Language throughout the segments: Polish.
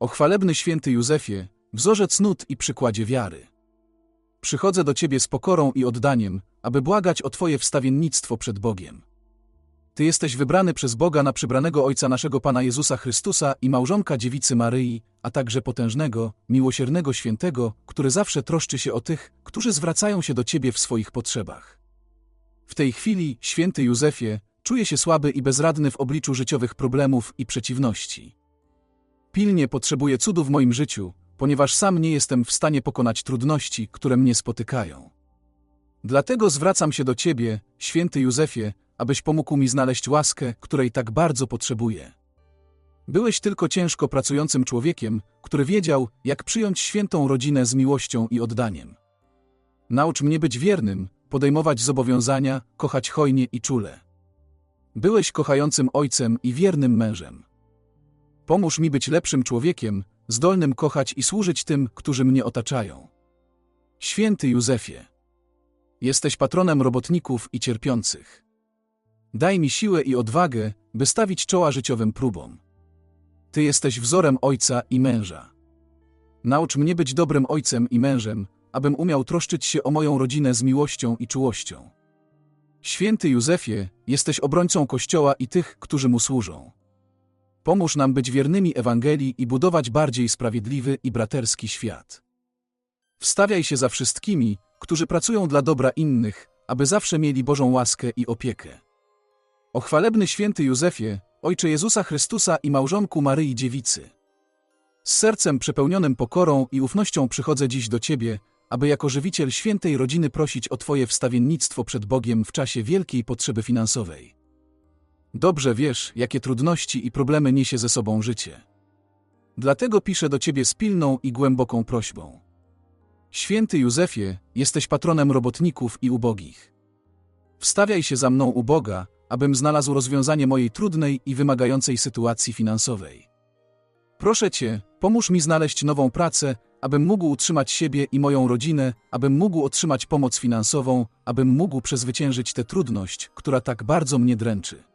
O chwalebny święty Józefie, wzorzec nut i przykładzie wiary. Przychodzę do Ciebie z pokorą i oddaniem, aby błagać o Twoje wstawiennictwo przed Bogiem. Ty jesteś wybrany przez Boga na przybranego Ojca naszego Pana Jezusa Chrystusa i małżonka dziewicy Maryi, a także potężnego, miłosiernego świętego, który zawsze troszczy się o tych, którzy zwracają się do Ciebie w swoich potrzebach. W tej chwili, święty Józefie, czuję się słaby i bezradny w obliczu życiowych problemów i przeciwności. Pilnie potrzebuję cudu w moim życiu, ponieważ sam nie jestem w stanie pokonać trudności, które mnie spotykają. Dlatego zwracam się do Ciebie, święty Józefie, abyś pomógł mi znaleźć łaskę, której tak bardzo potrzebuję. Byłeś tylko ciężko pracującym człowiekiem, który wiedział, jak przyjąć świętą rodzinę z miłością i oddaniem. Naucz mnie być wiernym, podejmować zobowiązania, kochać hojnie i czule. Byłeś kochającym ojcem i wiernym mężem. Pomóż mi być lepszym człowiekiem, zdolnym kochać i służyć tym, którzy mnie otaczają. Święty Józefie, jesteś patronem robotników i cierpiących. Daj mi siłę i odwagę, by stawić czoła życiowym próbom. Ty jesteś wzorem ojca i męża. Naucz mnie być dobrym ojcem i mężem, abym umiał troszczyć się o moją rodzinę z miłością i czułością. Święty Józefie, jesteś obrońcą Kościoła i tych, którzy mu służą. Pomóż nam być wiernymi Ewangelii i budować bardziej sprawiedliwy i braterski świat. Wstawiaj się za wszystkimi, którzy pracują dla dobra innych, aby zawsze mieli Bożą łaskę i opiekę. O chwalebny święty Józefie, Ojcze Jezusa Chrystusa i małżonku Maryi Dziewicy. Z sercem przepełnionym pokorą i ufnością przychodzę dziś do Ciebie, aby jako żywiciel świętej rodziny prosić o Twoje wstawiennictwo przed Bogiem w czasie wielkiej potrzeby finansowej. Dobrze wiesz, jakie trudności i problemy niesie ze sobą życie. Dlatego piszę do Ciebie z pilną i głęboką prośbą. Święty Józefie, jesteś patronem robotników i ubogich. Wstawiaj się za mną u Boga, abym znalazł rozwiązanie mojej trudnej i wymagającej sytuacji finansowej. Proszę Cię, pomóż mi znaleźć nową pracę, abym mógł utrzymać siebie i moją rodzinę, abym mógł otrzymać pomoc finansową, abym mógł przezwyciężyć tę trudność, która tak bardzo mnie dręczy.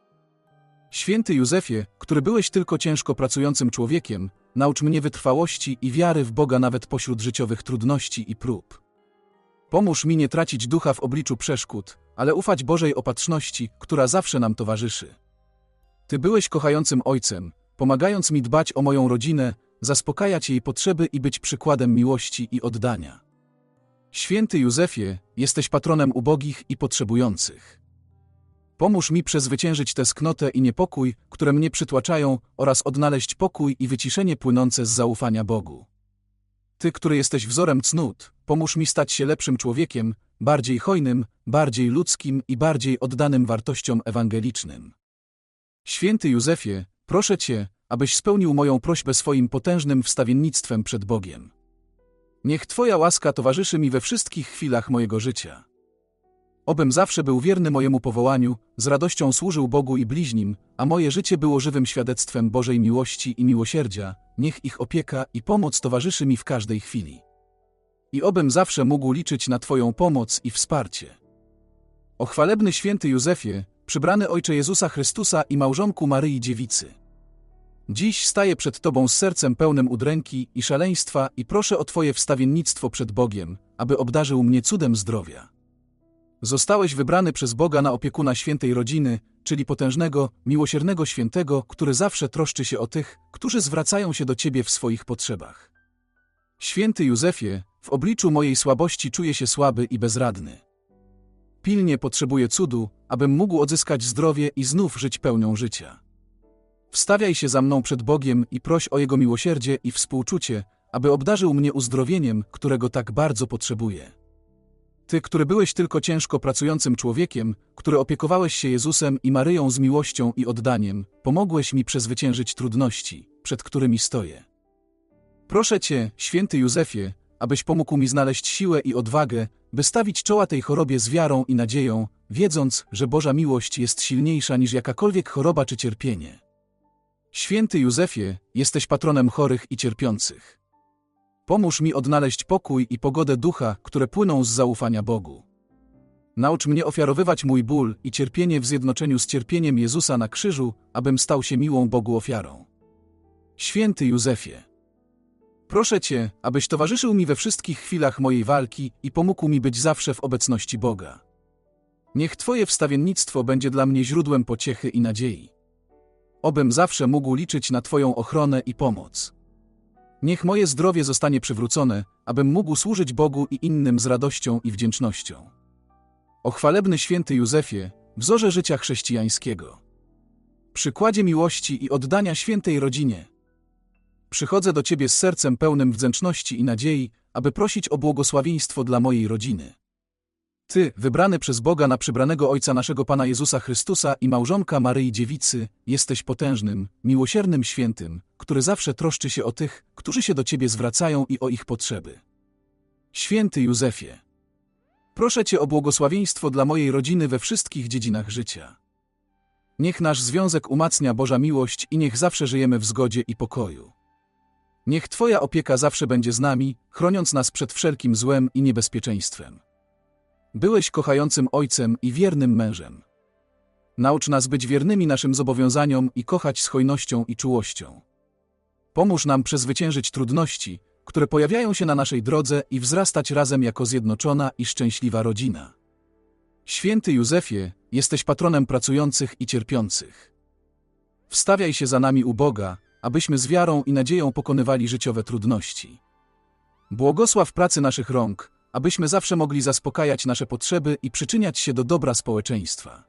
Święty Józefie, który byłeś tylko ciężko pracującym człowiekiem, naucz mnie wytrwałości i wiary w Boga nawet pośród życiowych trudności i prób. Pomóż mi nie tracić ducha w obliczu przeszkód, ale ufać Bożej opatrzności, która zawsze nam towarzyszy. Ty byłeś kochającym ojcem, pomagając mi dbać o moją rodzinę, zaspokajać jej potrzeby i być przykładem miłości i oddania. Święty Józefie, jesteś patronem ubogich i potrzebujących. Pomóż mi przezwyciężyć tęsknotę i niepokój, które mnie przytłaczają, oraz odnaleźć pokój i wyciszenie płynące z zaufania Bogu. Ty, który jesteś wzorem cnót, pomóż mi stać się lepszym człowiekiem, bardziej hojnym, bardziej ludzkim i bardziej oddanym wartościom ewangelicznym. Święty Józefie, proszę Cię, abyś spełnił moją prośbę swoim potężnym wstawiennictwem przed Bogiem. Niech Twoja łaska towarzyszy mi we wszystkich chwilach mojego życia. Obym zawsze był wierny mojemu powołaniu, z radością służył Bogu i bliźnim, a moje życie było żywym świadectwem Bożej miłości i miłosierdzia, niech ich opieka i pomoc towarzyszy mi w każdej chwili. I obym zawsze mógł liczyć na Twoją pomoc i wsparcie. O chwalebny święty Józefie, przybrany Ojcze Jezusa Chrystusa i małżonku Maryi Dziewicy. Dziś staję przed Tobą z sercem pełnym udręki i szaleństwa i proszę o Twoje wstawiennictwo przed Bogiem, aby obdarzył mnie cudem zdrowia. Zostałeś wybrany przez Boga na opiekuna świętej rodziny, czyli potężnego, miłosiernego świętego, który zawsze troszczy się o tych, którzy zwracają się do Ciebie w swoich potrzebach. Święty Józefie, w obliczu mojej słabości czuję się słaby i bezradny. Pilnie potrzebuję cudu, abym mógł odzyskać zdrowie i znów żyć pełnią życia. Wstawiaj się za mną przed Bogiem i proś o Jego miłosierdzie i współczucie, aby obdarzył mnie uzdrowieniem, którego tak bardzo potrzebuję. Ty, który byłeś tylko ciężko pracującym człowiekiem, który opiekowałeś się Jezusem i Maryją z miłością i oddaniem, pomogłeś mi przezwyciężyć trudności, przed którymi stoję. Proszę Cię, święty Józefie, abyś pomógł mi znaleźć siłę i odwagę, by stawić czoła tej chorobie z wiarą i nadzieją, wiedząc, że Boża miłość jest silniejsza niż jakakolwiek choroba czy cierpienie. Święty Józefie, jesteś patronem chorych i cierpiących. Pomóż mi odnaleźć pokój i pogodę ducha, które płyną z zaufania Bogu. Naucz mnie ofiarowywać mój ból i cierpienie w zjednoczeniu z cierpieniem Jezusa na krzyżu, abym stał się miłą Bogu ofiarą. Święty Józefie, Proszę Cię, abyś towarzyszył mi we wszystkich chwilach mojej walki i pomógł mi być zawsze w obecności Boga. Niech Twoje wstawiennictwo będzie dla mnie źródłem pociechy i nadziei. Obym zawsze mógł liczyć na Twoją ochronę i pomoc. Niech moje zdrowie zostanie przywrócone, abym mógł służyć Bogu i innym z radością i wdzięcznością. O chwalebny święty Józefie, wzorze życia chrześcijańskiego. Przykładzie miłości i oddania świętej rodzinie. Przychodzę do Ciebie z sercem pełnym wdzięczności i nadziei, aby prosić o błogosławieństwo dla mojej rodziny. Ty, wybrany przez Boga na przybranego Ojca naszego Pana Jezusa Chrystusa i małżonka Maryi Dziewicy, jesteś potężnym, miłosiernym świętym, który zawsze troszczy się o tych, którzy się do Ciebie zwracają i o ich potrzeby. Święty Józefie, proszę Cię o błogosławieństwo dla mojej rodziny we wszystkich dziedzinach życia. Niech nasz związek umacnia Boża miłość i niech zawsze żyjemy w zgodzie i pokoju. Niech Twoja opieka zawsze będzie z nami, chroniąc nas przed wszelkim złem i niebezpieczeństwem. Byłeś kochającym ojcem i wiernym mężem. Naucz nas być wiernymi naszym zobowiązaniom i kochać z hojnością i czułością. Pomóż nam przezwyciężyć trudności, które pojawiają się na naszej drodze i wzrastać razem jako zjednoczona i szczęśliwa rodzina. Święty Józefie, jesteś patronem pracujących i cierpiących. Wstawiaj się za nami u Boga, abyśmy z wiarą i nadzieją pokonywali życiowe trudności. Błogosław pracy naszych rąk, abyśmy zawsze mogli zaspokajać nasze potrzeby i przyczyniać się do dobra społeczeństwa.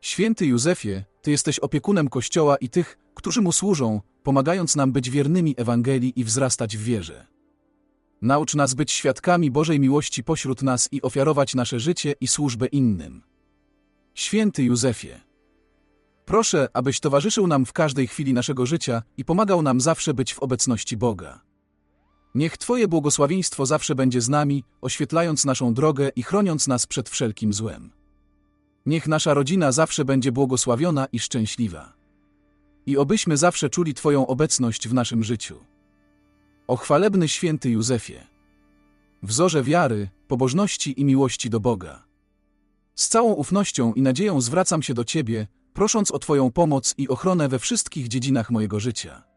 Święty Józefie, Ty jesteś opiekunem Kościoła i tych, którzy mu służą, pomagając nam być wiernymi Ewangelii i wzrastać w wierze. Naucz nas być świadkami Bożej miłości pośród nas i ofiarować nasze życie i służbę innym. Święty Józefie, proszę, abyś towarzyszył nam w każdej chwili naszego życia i pomagał nam zawsze być w obecności Boga. Niech Twoje błogosławieństwo zawsze będzie z nami, oświetlając naszą drogę i chroniąc nas przed wszelkim złem. Niech nasza rodzina zawsze będzie błogosławiona i szczęśliwa. I obyśmy zawsze czuli Twoją obecność w naszym życiu. O chwalebny święty Józefie, wzorze wiary, pobożności i miłości do Boga. Z całą ufnością i nadzieją zwracam się do Ciebie, prosząc o Twoją pomoc i ochronę we wszystkich dziedzinach mojego życia.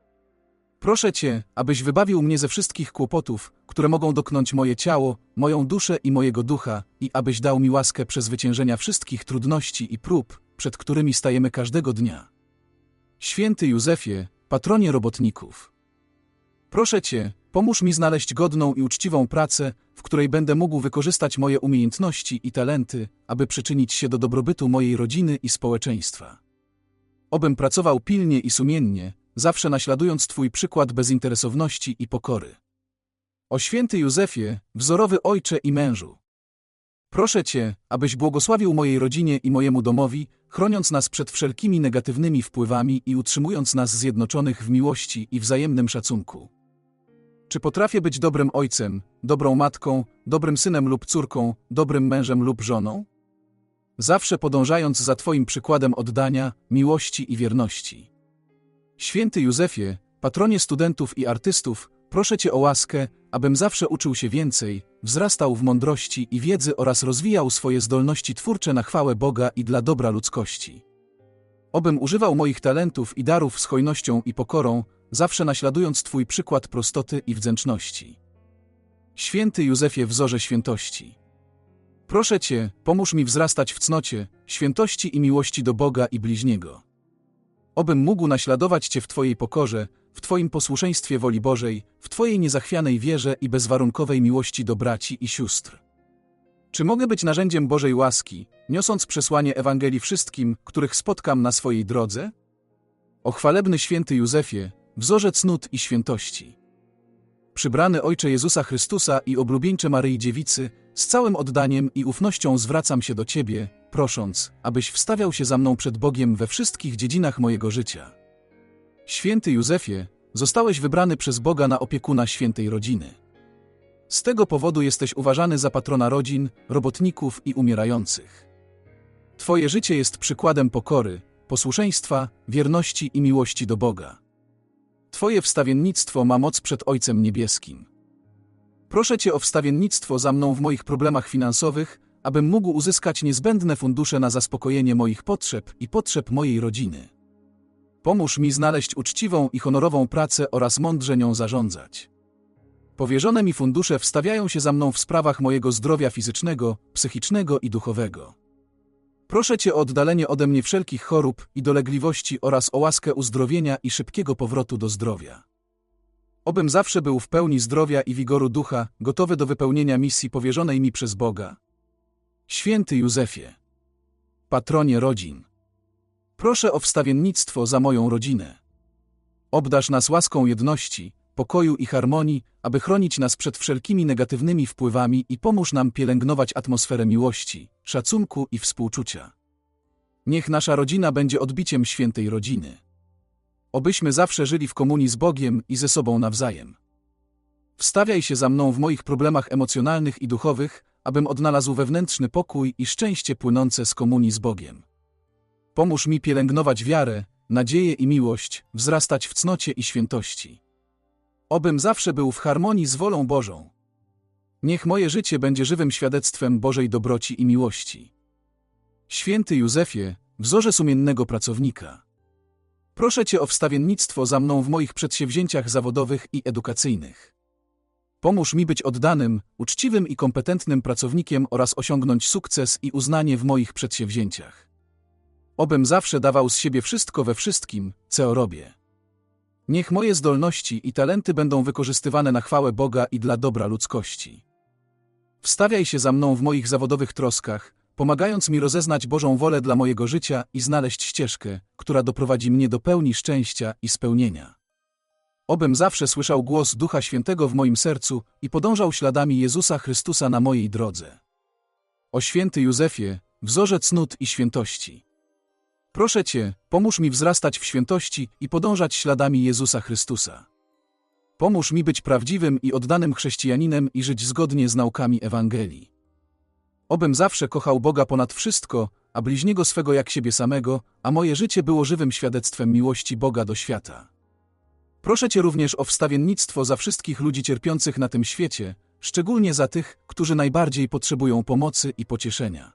Proszę Cię, abyś wybawił mnie ze wszystkich kłopotów, które mogą doknąć moje ciało, moją duszę i mojego ducha, i abyś dał mi łaskę przezwyciężenia wszystkich trudności i prób, przed którymi stajemy każdego dnia. Święty Józefie, patronie robotników. Proszę Cię, pomóż mi znaleźć godną i uczciwą pracę, w której będę mógł wykorzystać moje umiejętności i talenty, aby przyczynić się do dobrobytu mojej rodziny i społeczeństwa. Obym pracował pilnie i sumiennie, zawsze naśladując Twój przykład bezinteresowności i pokory. O święty Józefie, wzorowy ojcze i mężu. Proszę Cię, abyś błogosławił mojej rodzinie i mojemu domowi, chroniąc nas przed wszelkimi negatywnymi wpływami i utrzymując nas zjednoczonych w miłości i wzajemnym szacunku. Czy potrafię być dobrym ojcem, dobrą matką, dobrym synem lub córką, dobrym mężem lub żoną? Zawsze podążając za Twoim przykładem oddania, miłości i wierności. Święty Józefie, patronie studentów i artystów, proszę Cię o łaskę, abym zawsze uczył się więcej, wzrastał w mądrości i wiedzy oraz rozwijał swoje zdolności twórcze na chwałę Boga i dla dobra ludzkości. Obym używał moich talentów i darów z hojnością i pokorą, zawsze naśladując Twój przykład prostoty i wdzięczności. Święty Józefie wzorze świętości. Proszę Cię, pomóż mi wzrastać w cnocie, świętości i miłości do Boga i bliźniego. Obym mógł naśladować Cię w Twojej pokorze, w Twoim posłuszeństwie woli Bożej, w Twojej niezachwianej wierze i bezwarunkowej miłości do braci i sióstr. Czy mogę być narzędziem Bożej łaski, niosąc przesłanie Ewangelii wszystkim, których spotkam na swojej drodze? O chwalebny święty Józefie, wzorze cnót i świętości. Przybrany Ojcze Jezusa Chrystusa i oblubieńcze Maryi Dziewicy, z całym oddaniem i ufnością zwracam się do Ciebie, prosząc, abyś wstawiał się za mną przed Bogiem we wszystkich dziedzinach mojego życia. Święty Józefie, zostałeś wybrany przez Boga na opiekuna świętej rodziny. Z tego powodu jesteś uważany za patrona rodzin, robotników i umierających. Twoje życie jest przykładem pokory, posłuszeństwa, wierności i miłości do Boga. Twoje wstawiennictwo ma moc przed Ojcem Niebieskim. Proszę Cię o wstawiennictwo za mną w moich problemach finansowych, abym mógł uzyskać niezbędne fundusze na zaspokojenie moich potrzeb i potrzeb mojej rodziny. Pomóż mi znaleźć uczciwą i honorową pracę oraz mądrze nią zarządzać. Powierzone mi fundusze wstawiają się za mną w sprawach mojego zdrowia fizycznego, psychicznego i duchowego. Proszę Cię o oddalenie ode mnie wszelkich chorób i dolegliwości oraz o łaskę uzdrowienia i szybkiego powrotu do zdrowia. Obym zawsze był w pełni zdrowia i wigoru ducha, gotowy do wypełnienia misji powierzonej mi przez Boga. Święty Józefie, patronie rodzin, proszę o wstawiennictwo za moją rodzinę. Obdasz nas łaską jedności, pokoju i harmonii, aby chronić nas przed wszelkimi negatywnymi wpływami i pomóż nam pielęgnować atmosferę miłości, szacunku i współczucia. Niech nasza rodzina będzie odbiciem świętej rodziny. Obyśmy zawsze żyli w komunii z Bogiem i ze sobą nawzajem. Wstawiaj się za mną w moich problemach emocjonalnych i duchowych, abym odnalazł wewnętrzny pokój i szczęście płynące z komunii z Bogiem. Pomóż mi pielęgnować wiarę, nadzieję i miłość, wzrastać w cnocie i świętości. Obym zawsze był w harmonii z wolą Bożą. Niech moje życie będzie żywym świadectwem Bożej dobroci i miłości. Święty Józefie, wzorze sumiennego pracownika. Proszę Cię o wstawiennictwo za mną w moich przedsięwzięciach zawodowych i edukacyjnych. Pomóż mi być oddanym, uczciwym i kompetentnym pracownikiem oraz osiągnąć sukces i uznanie w moich przedsięwzięciach. Obym zawsze dawał z siebie wszystko we wszystkim, co robię. Niech moje zdolności i talenty będą wykorzystywane na chwałę Boga i dla dobra ludzkości. Wstawiaj się za mną w moich zawodowych troskach, pomagając mi rozeznać Bożą wolę dla mojego życia i znaleźć ścieżkę, która doprowadzi mnie do pełni szczęścia i spełnienia. Obym zawsze słyszał głos Ducha Świętego w moim sercu i podążał śladami Jezusa Chrystusa na mojej drodze. O święty Józefie, wzorze cnót i świętości. Proszę Cię, pomóż mi wzrastać w świętości i podążać śladami Jezusa Chrystusa. Pomóż mi być prawdziwym i oddanym chrześcijaninem i żyć zgodnie z naukami Ewangelii. Obym zawsze kochał Boga ponad wszystko, a bliźniego swego jak siebie samego, a moje życie było żywym świadectwem miłości Boga do świata. Proszę Cię również o wstawiennictwo za wszystkich ludzi cierpiących na tym świecie, szczególnie za tych, którzy najbardziej potrzebują pomocy i pocieszenia.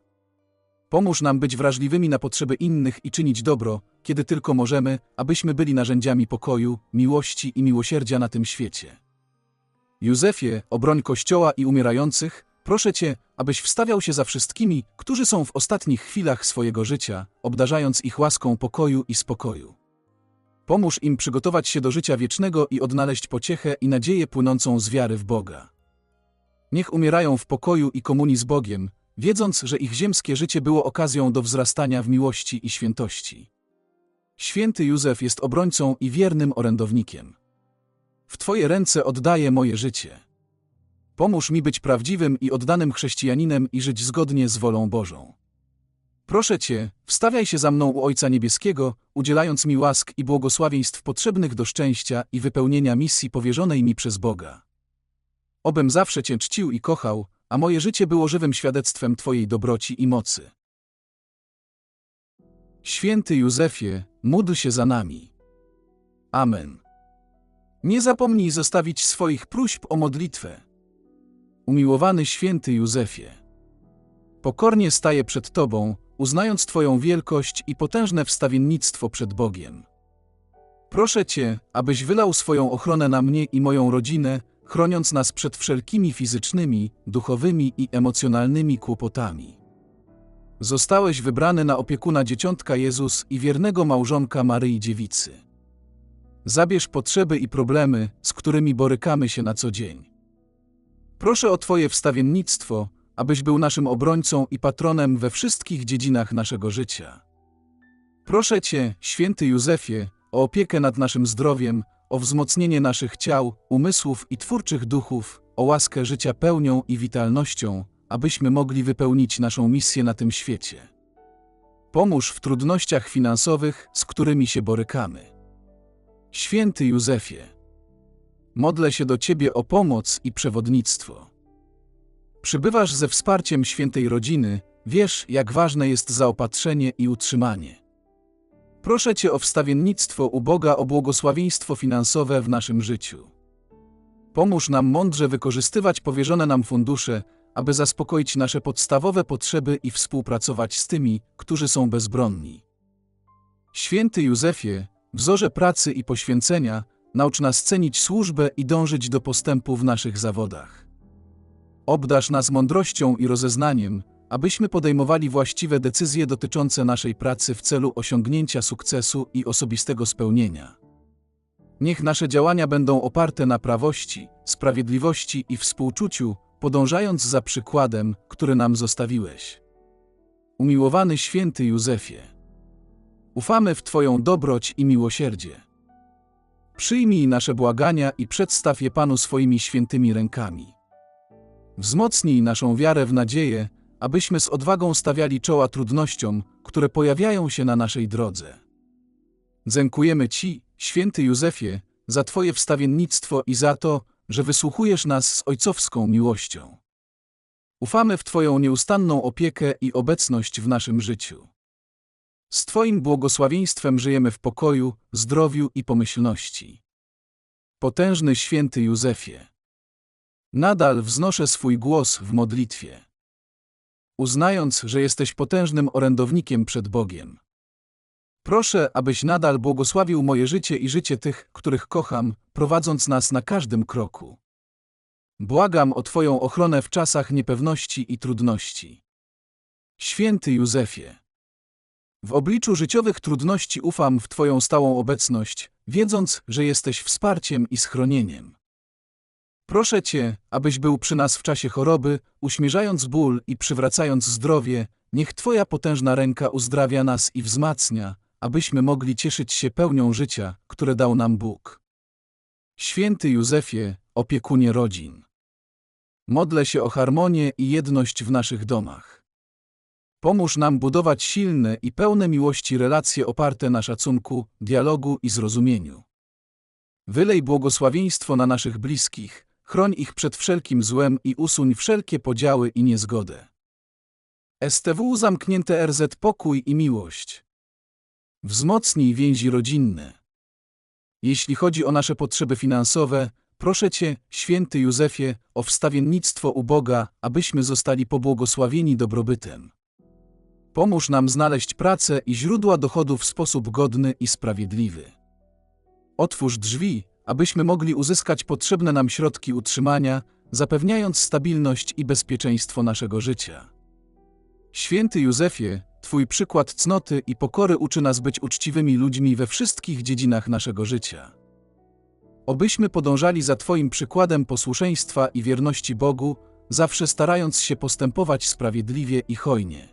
Pomóż nam być wrażliwymi na potrzeby innych i czynić dobro, kiedy tylko możemy, abyśmy byli narzędziami pokoju, miłości i miłosierdzia na tym świecie. Józefie, obroń Kościoła i umierających, proszę Cię, abyś wstawiał się za wszystkimi, którzy są w ostatnich chwilach swojego życia, obdarzając ich łaską pokoju i spokoju. Pomóż im przygotować się do życia wiecznego i odnaleźć pociechę i nadzieję płynącą z wiary w Boga. Niech umierają w pokoju i komunii z Bogiem, wiedząc, że ich ziemskie życie było okazją do wzrastania w miłości i świętości. Święty Józef jest obrońcą i wiernym orędownikiem. W Twoje ręce oddaję moje życie. Pomóż mi być prawdziwym i oddanym chrześcijaninem i żyć zgodnie z wolą Bożą. Proszę Cię, wstawiaj się za mną u Ojca Niebieskiego, udzielając mi łask i błogosławieństw potrzebnych do szczęścia i wypełnienia misji powierzonej mi przez Boga. Obym zawsze Cię czcił i kochał, a moje życie było żywym świadectwem Twojej dobroci i mocy. Święty Józefie, módl się za nami. Amen. Nie zapomnij zostawić swoich próśb o modlitwę. Umiłowany święty Józefie, pokornie staję przed Tobą, uznając Twoją wielkość i potężne wstawiennictwo przed Bogiem. Proszę Cię, abyś wylał swoją ochronę na mnie i moją rodzinę, chroniąc nas przed wszelkimi fizycznymi, duchowymi i emocjonalnymi kłopotami. Zostałeś wybrany na opiekuna dzieciątka Jezus i wiernego małżonka Maryi Dziewicy. Zabierz potrzeby i problemy, z którymi borykamy się na co dzień. Proszę o Twoje wstawiennictwo, abyś był naszym obrońcą i patronem we wszystkich dziedzinach naszego życia. Proszę Cię, święty Józefie, o opiekę nad naszym zdrowiem, o wzmocnienie naszych ciał, umysłów i twórczych duchów, o łaskę życia pełnią i witalnością, abyśmy mogli wypełnić naszą misję na tym świecie. Pomóż w trudnościach finansowych, z którymi się borykamy. Święty Józefie, modlę się do Ciebie o pomoc i przewodnictwo. Przybywasz ze wsparciem świętej rodziny, wiesz, jak ważne jest zaopatrzenie i utrzymanie. Proszę Cię o wstawiennictwo u Boga o błogosławieństwo finansowe w naszym życiu. Pomóż nam mądrze wykorzystywać powierzone nam fundusze, aby zaspokoić nasze podstawowe potrzeby i współpracować z tymi, którzy są bezbronni. Święty Józefie, wzorze pracy i poświęcenia, naucz nas cenić służbę i dążyć do postępu w naszych zawodach. Obdasz nas mądrością i rozeznaniem, abyśmy podejmowali właściwe decyzje dotyczące naszej pracy w celu osiągnięcia sukcesu i osobistego spełnienia. Niech nasze działania będą oparte na prawości, sprawiedliwości i współczuciu, podążając za przykładem, który nam zostawiłeś. Umiłowany święty Józefie, ufamy w Twoją dobroć i miłosierdzie. Przyjmij nasze błagania i przedstaw je Panu swoimi świętymi rękami. Wzmocnij naszą wiarę w nadzieję, abyśmy z odwagą stawiali czoła trudnościom, które pojawiają się na naszej drodze. Dziękujemy Ci, święty Józefie, za Twoje wstawiennictwo i za to, że wysłuchujesz nas z ojcowską miłością. Ufamy w Twoją nieustanną opiekę i obecność w naszym życiu. Z Twoim błogosławieństwem żyjemy w pokoju, zdrowiu i pomyślności. Potężny święty Józefie, nadal wznoszę swój głos w modlitwie, uznając, że jesteś potężnym orędownikiem przed Bogiem. Proszę, abyś nadal błogosławił moje życie i życie tych, których kocham, prowadząc nas na każdym kroku. Błagam o Twoją ochronę w czasach niepewności i trudności. Święty Józefie, w obliczu życiowych trudności ufam w Twoją stałą obecność, wiedząc, że jesteś wsparciem i schronieniem. Proszę Cię, abyś był przy nas w czasie choroby, uśmierzając ból i przywracając zdrowie, niech Twoja potężna ręka uzdrawia nas i wzmacnia, abyśmy mogli cieszyć się pełnią życia, które dał nam Bóg. Święty Józefie, opiekunie rodzin. Modlę się o harmonię i jedność w naszych domach. Pomóż nam budować silne i pełne miłości relacje oparte na szacunku, dialogu i zrozumieniu. Wylej błogosławieństwo na naszych bliskich, chroń ich przed wszelkim złem i usuń wszelkie podziały i niezgodę. STW zamknięte RZ pokój i miłość. Wzmocnij więzi rodzinne. Jeśli chodzi o nasze potrzeby finansowe, proszę Cię, święty Józefie, o wstawiennictwo u Boga, abyśmy zostali pobłogosławieni dobrobytem. Pomóż nam znaleźć pracę i źródła dochodu w sposób godny i sprawiedliwy. Otwórz drzwi, abyśmy mogli uzyskać potrzebne nam środki utrzymania, zapewniając stabilność i bezpieczeństwo naszego życia. Święty Józefie, Twój przykład cnoty i pokory uczy nas być uczciwymi ludźmi we wszystkich dziedzinach naszego życia. Obyśmy podążali za Twoim przykładem posłuszeństwa i wierności Bogu, zawsze starając się postępować sprawiedliwie i hojnie.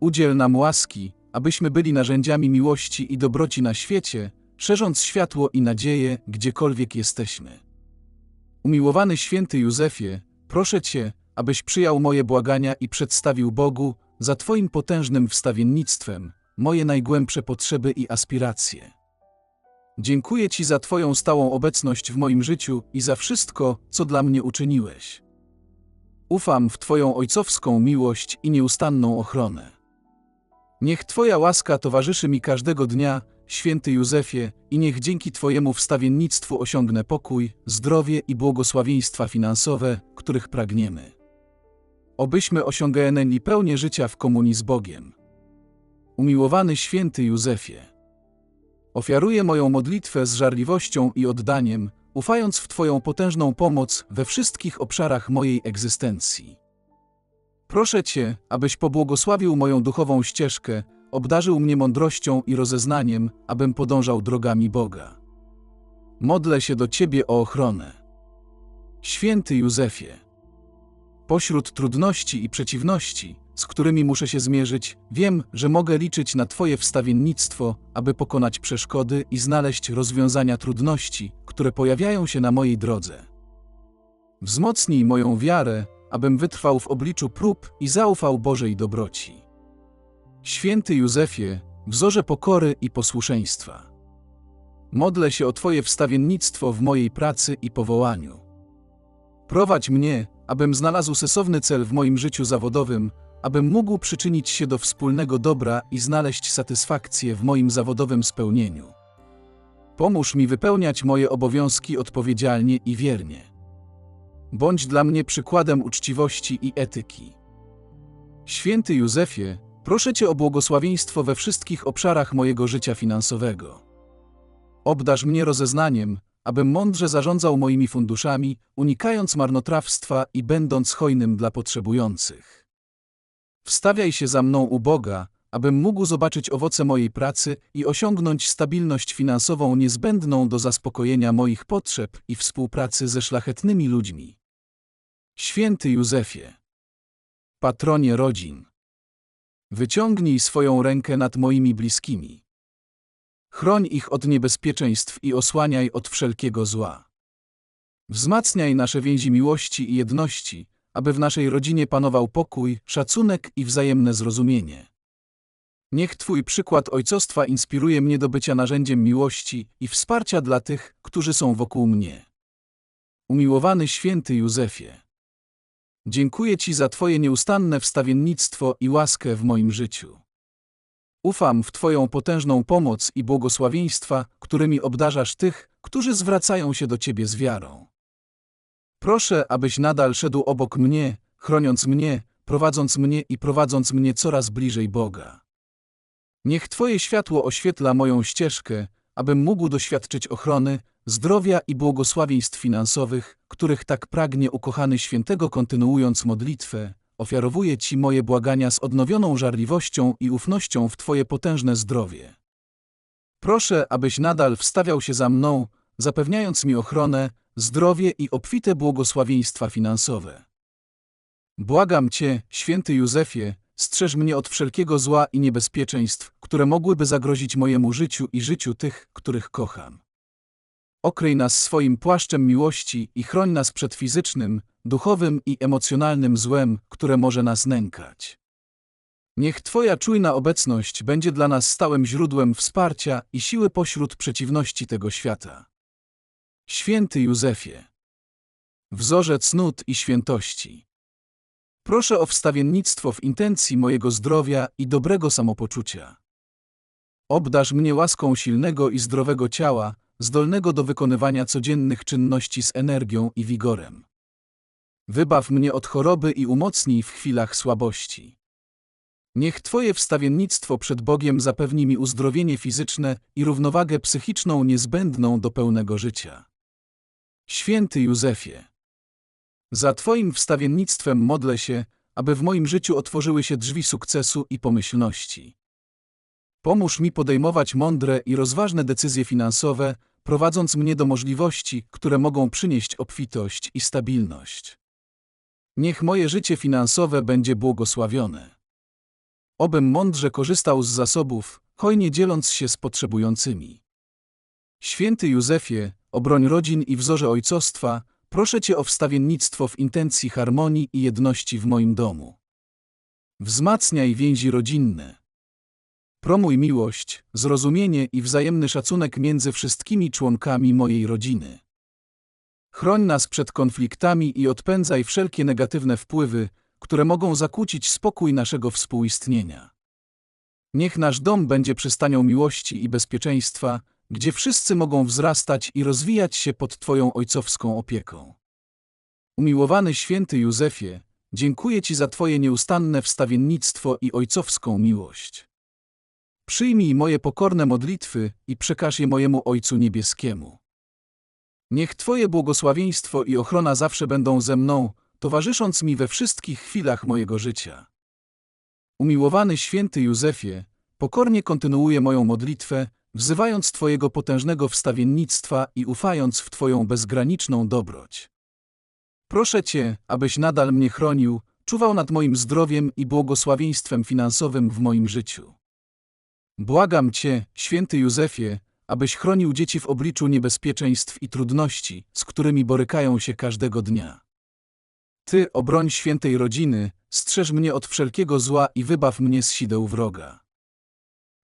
Udziel nam łaski, abyśmy byli narzędziami miłości i dobroci na świecie, szerząc światło i nadzieję, gdziekolwiek jesteśmy. Umiłowany święty Józefie, proszę Cię, abyś przyjął moje błagania i przedstawił Bogu, za Twoim potężnym wstawiennictwem, moje najgłębsze potrzeby i aspiracje. Dziękuję Ci za Twoją stałą obecność w moim życiu i za wszystko, co dla mnie uczyniłeś. Ufam w Twoją ojcowską miłość i nieustanną ochronę. Niech Twoja łaska towarzyszy mi każdego dnia, święty Józefie, i niech dzięki Twojemu wstawiennictwu osiągnę pokój, zdrowie i błogosławieństwa finansowe, których pragniemy obyśmy osiągnęli pełnię życia w komunii z Bogiem. Umiłowany święty Józefie, ofiaruję moją modlitwę z żarliwością i oddaniem, ufając w Twoją potężną pomoc we wszystkich obszarach mojej egzystencji. Proszę Cię, abyś pobłogosławił moją duchową ścieżkę, obdarzył mnie mądrością i rozeznaniem, abym podążał drogami Boga. Modlę się do Ciebie o ochronę. Święty Józefie, Pośród trudności i przeciwności, z którymi muszę się zmierzyć, wiem, że mogę liczyć na Twoje wstawiennictwo, aby pokonać przeszkody i znaleźć rozwiązania trudności, które pojawiają się na mojej drodze. Wzmocnij moją wiarę, abym wytrwał w obliczu prób i zaufał Bożej dobroci. Święty Józefie, wzorze pokory i posłuszeństwa. Modlę się o Twoje wstawiennictwo w mojej pracy i powołaniu. Prowadź mnie, abym znalazł sensowny cel w moim życiu zawodowym, abym mógł przyczynić się do wspólnego dobra i znaleźć satysfakcję w moim zawodowym spełnieniu. Pomóż mi wypełniać moje obowiązki odpowiedzialnie i wiernie. Bądź dla mnie przykładem uczciwości i etyki. Święty Józefie, proszę Cię o błogosławieństwo we wszystkich obszarach mojego życia finansowego. Obdarz mnie rozeznaniem, abym mądrze zarządzał moimi funduszami, unikając marnotrawstwa i będąc hojnym dla potrzebujących. Wstawiaj się za mną u Boga, abym mógł zobaczyć owoce mojej pracy i osiągnąć stabilność finansową niezbędną do zaspokojenia moich potrzeb i współpracy ze szlachetnymi ludźmi. Święty Józefie, patronie rodzin, wyciągnij swoją rękę nad moimi bliskimi. Chroń ich od niebezpieczeństw i osłaniaj od wszelkiego zła. Wzmacniaj nasze więzi miłości i jedności, aby w naszej rodzinie panował pokój, szacunek i wzajemne zrozumienie. Niech Twój przykład ojcostwa inspiruje mnie do bycia narzędziem miłości i wsparcia dla tych, którzy są wokół mnie. Umiłowany święty Józefie, dziękuję Ci za Twoje nieustanne wstawiennictwo i łaskę w moim życiu. Ufam w Twoją potężną pomoc i błogosławieństwa, którymi obdarzasz tych, którzy zwracają się do Ciebie z wiarą. Proszę, abyś nadal szedł obok mnie, chroniąc mnie, prowadząc mnie i prowadząc mnie coraz bliżej Boga. Niech Twoje światło oświetla moją ścieżkę, abym mógł doświadczyć ochrony, zdrowia i błogosławieństw finansowych, których tak pragnie ukochany świętego kontynuując modlitwę, ofiarowuję Ci moje błagania z odnowioną żarliwością i ufnością w Twoje potężne zdrowie. Proszę, abyś nadal wstawiał się za mną, zapewniając mi ochronę, zdrowie i obfite błogosławieństwa finansowe. Błagam Cię, święty Józefie, strzeż mnie od wszelkiego zła i niebezpieczeństw, które mogłyby zagrozić mojemu życiu i życiu tych, których kocham. Okryj nas swoim płaszczem miłości i chroń nas przed fizycznym, duchowym i emocjonalnym złem, które może nas nękać. Niech Twoja czujna obecność będzie dla nas stałym źródłem wsparcia i siły pośród przeciwności tego świata. Święty Józefie, wzorzec cnót i świętości. Proszę o wstawiennictwo w intencji mojego zdrowia i dobrego samopoczucia. Obdarz mnie łaską silnego i zdrowego ciała, zdolnego do wykonywania codziennych czynności z energią i wigorem. Wybaw mnie od choroby i umocnij w chwilach słabości. Niech Twoje wstawiennictwo przed Bogiem zapewni mi uzdrowienie fizyczne i równowagę psychiczną niezbędną do pełnego życia. Święty Józefie, za Twoim wstawiennictwem modlę się, aby w moim życiu otworzyły się drzwi sukcesu i pomyślności. Pomóż mi podejmować mądre i rozważne decyzje finansowe, prowadząc mnie do możliwości, które mogą przynieść obfitość i stabilność. Niech moje życie finansowe będzie błogosławione. Obym mądrze korzystał z zasobów, hojnie dzieląc się z potrzebującymi. Święty Józefie, obroń rodzin i wzorze ojcostwa, Proszę Cię o wstawiennictwo w intencji harmonii i jedności w moim domu. Wzmacniaj więzi rodzinne. Promuj miłość, zrozumienie i wzajemny szacunek między wszystkimi członkami mojej rodziny. Chroń nas przed konfliktami i odpędzaj wszelkie negatywne wpływy, które mogą zakłócić spokój naszego współistnienia. Niech nasz dom będzie przystanią miłości i bezpieczeństwa, gdzie wszyscy mogą wzrastać i rozwijać się pod Twoją ojcowską opieką. Umiłowany święty Józefie, dziękuję Ci za Twoje nieustanne wstawiennictwo i ojcowską miłość. Przyjmij moje pokorne modlitwy i przekaż je mojemu Ojcu Niebieskiemu. Niech Twoje błogosławieństwo i ochrona zawsze będą ze mną, towarzysząc mi we wszystkich chwilach mojego życia. Umiłowany święty Józefie, pokornie kontynuuję moją modlitwę, wzywając Twojego potężnego wstawiennictwa i ufając w Twoją bezgraniczną dobroć. Proszę Cię, abyś nadal mnie chronił, czuwał nad moim zdrowiem i błogosławieństwem finansowym w moim życiu. Błagam Cię, święty Józefie, abyś chronił dzieci w obliczu niebezpieczeństw i trudności, z którymi borykają się każdego dnia. Ty, obroń świętej rodziny, strzeż mnie od wszelkiego zła i wybaw mnie z sideł wroga.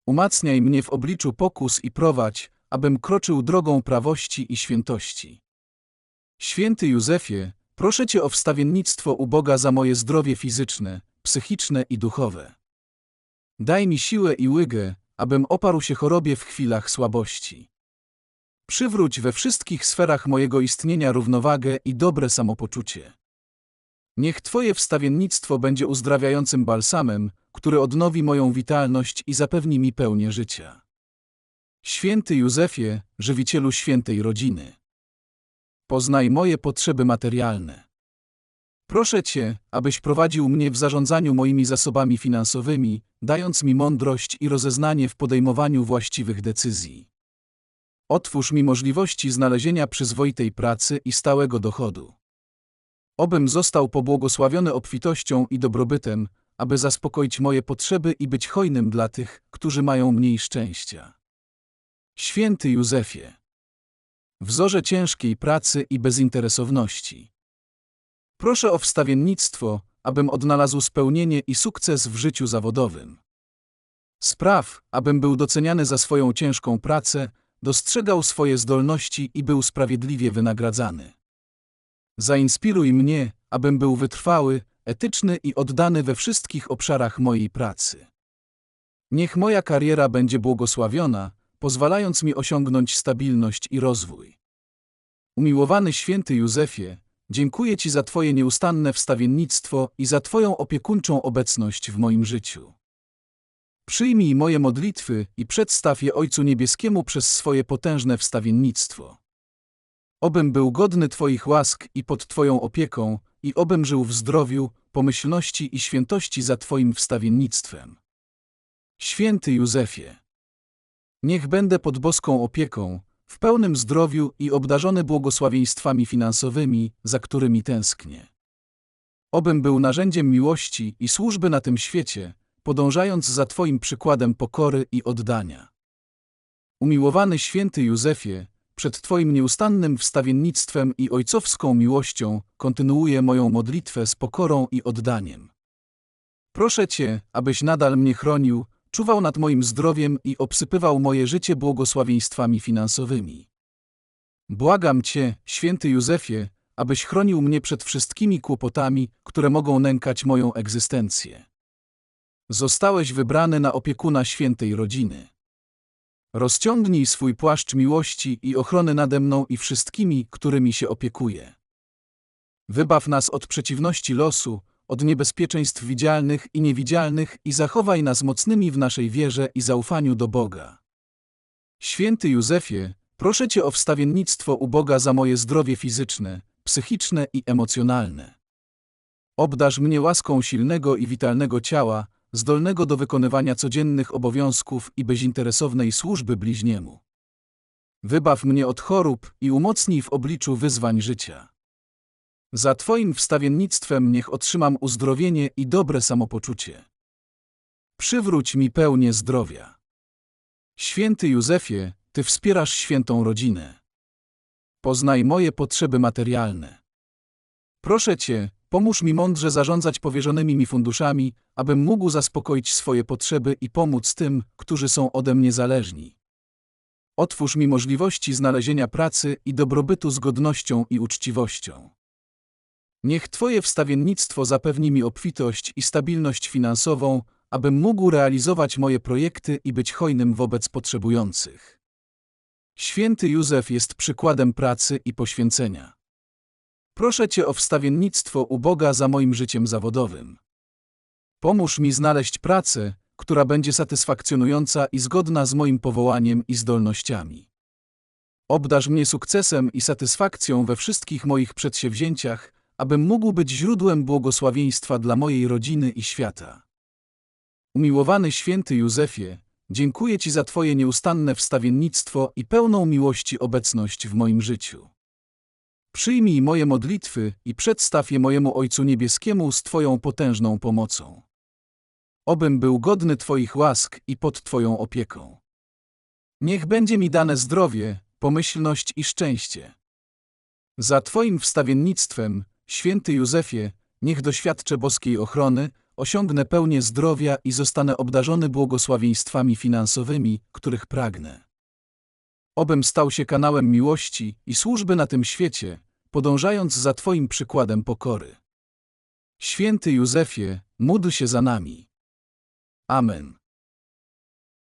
Umacniaj mnie w obliczu pokus i prowadź, abym kroczył drogą prawości i świętości. Święty Józefie, proszę Cię o wstawiennictwo u Boga za moje zdrowie fizyczne, psychiczne i duchowe. Daj mi siłę i łygę, abym oparł się chorobie w chwilach słabości. Przywróć we wszystkich sferach mojego istnienia równowagę i dobre samopoczucie. Niech Twoje wstawiennictwo będzie uzdrawiającym balsamem, który odnowi moją witalność i zapewni mi pełnię życia. Święty Józefie, żywicielu świętej rodziny. Poznaj moje potrzeby materialne. Proszę Cię, abyś prowadził mnie w zarządzaniu moimi zasobami finansowymi, dając mi mądrość i rozeznanie w podejmowaniu właściwych decyzji. Otwórz mi możliwości znalezienia przyzwoitej pracy i stałego dochodu. Obym został pobłogosławiony obfitością i dobrobytem, aby zaspokoić moje potrzeby i być hojnym dla tych, którzy mają mniej szczęścia. Święty Józefie. Wzorze ciężkiej pracy i bezinteresowności. Proszę o wstawiennictwo, abym odnalazł spełnienie i sukces w życiu zawodowym. Spraw, abym był doceniany za swoją ciężką pracę, dostrzegał swoje zdolności i był sprawiedliwie wynagradzany. Zainspiruj mnie, abym był wytrwały, etyczny i oddany we wszystkich obszarach mojej pracy. Niech moja kariera będzie błogosławiona, pozwalając mi osiągnąć stabilność i rozwój. Umiłowany święty Józefie, dziękuję Ci za Twoje nieustanne wstawiennictwo i za Twoją opiekuńczą obecność w moim życiu. Przyjmij moje modlitwy i przedstaw je Ojcu Niebieskiemu przez swoje potężne wstawiennictwo. Obym był godny Twoich łask i pod Twoją opieką, i obym żył w zdrowiu, pomyślności i świętości za Twoim wstawiennictwem. Święty Józefie, niech będę pod boską opieką, w pełnym zdrowiu i obdarzony błogosławieństwami finansowymi, za którymi tęsknię. Obym był narzędziem miłości i służby na tym świecie, podążając za Twoim przykładem pokory i oddania. Umiłowany święty Józefie, przed Twoim nieustannym wstawiennictwem i ojcowską miłością kontynuuję moją modlitwę z pokorą i oddaniem. Proszę Cię, abyś nadal mnie chronił, czuwał nad moim zdrowiem i obsypywał moje życie błogosławieństwami finansowymi. Błagam Cię, święty Józefie, abyś chronił mnie przed wszystkimi kłopotami, które mogą nękać moją egzystencję. Zostałeś wybrany na opiekuna świętej rodziny. Rozciągnij swój płaszcz miłości i ochrony nade mną i wszystkimi, którymi się opiekuję. Wybaw nas od przeciwności losu, od niebezpieczeństw widzialnych i niewidzialnych i zachowaj nas mocnymi w naszej wierze i zaufaniu do Boga. Święty Józefie, proszę Cię o wstawiennictwo u Boga za moje zdrowie fizyczne, psychiczne i emocjonalne. Obdarz mnie łaską silnego i witalnego ciała, zdolnego do wykonywania codziennych obowiązków i bezinteresownej służby bliźniemu. Wybaw mnie od chorób i umocnij w obliczu wyzwań życia. Za Twoim wstawiennictwem niech otrzymam uzdrowienie i dobre samopoczucie. Przywróć mi pełnię zdrowia. Święty Józefie, Ty wspierasz świętą rodzinę. Poznaj moje potrzeby materialne. Proszę Cię, pomóż mi mądrze zarządzać powierzonymi mi funduszami, abym mógł zaspokoić swoje potrzeby i pomóc tym, którzy są ode mnie zależni. Otwórz mi możliwości znalezienia pracy i dobrobytu z godnością i uczciwością. Niech Twoje wstawiennictwo zapewni mi obfitość i stabilność finansową, abym mógł realizować moje projekty i być hojnym wobec potrzebujących. Święty Józef jest przykładem pracy i poświęcenia. Proszę Cię o wstawiennictwo u Boga za moim życiem zawodowym. Pomóż mi znaleźć pracę, która będzie satysfakcjonująca i zgodna z moim powołaniem i zdolnościami. Obdarz mnie sukcesem i satysfakcją we wszystkich moich przedsięwzięciach, abym mógł być źródłem błogosławieństwa dla mojej rodziny i świata. Umiłowany święty Józefie, dziękuję Ci za Twoje nieustanne wstawiennictwo i pełną miłości obecność w moim życiu. Przyjmij moje modlitwy i przedstaw je mojemu Ojcu Niebieskiemu z Twoją potężną pomocą. Obym był godny Twoich łask i pod Twoją opieką. Niech będzie mi dane zdrowie, pomyślność i szczęście. Za Twoim wstawiennictwem, święty Józefie, niech doświadczę boskiej ochrony, osiągnę pełnię zdrowia i zostanę obdarzony błogosławieństwami finansowymi, których pragnę. Obym stał się kanałem miłości i służby na tym świecie, podążając za Twoim przykładem pokory. Święty Józefie, módl się za nami. Amen.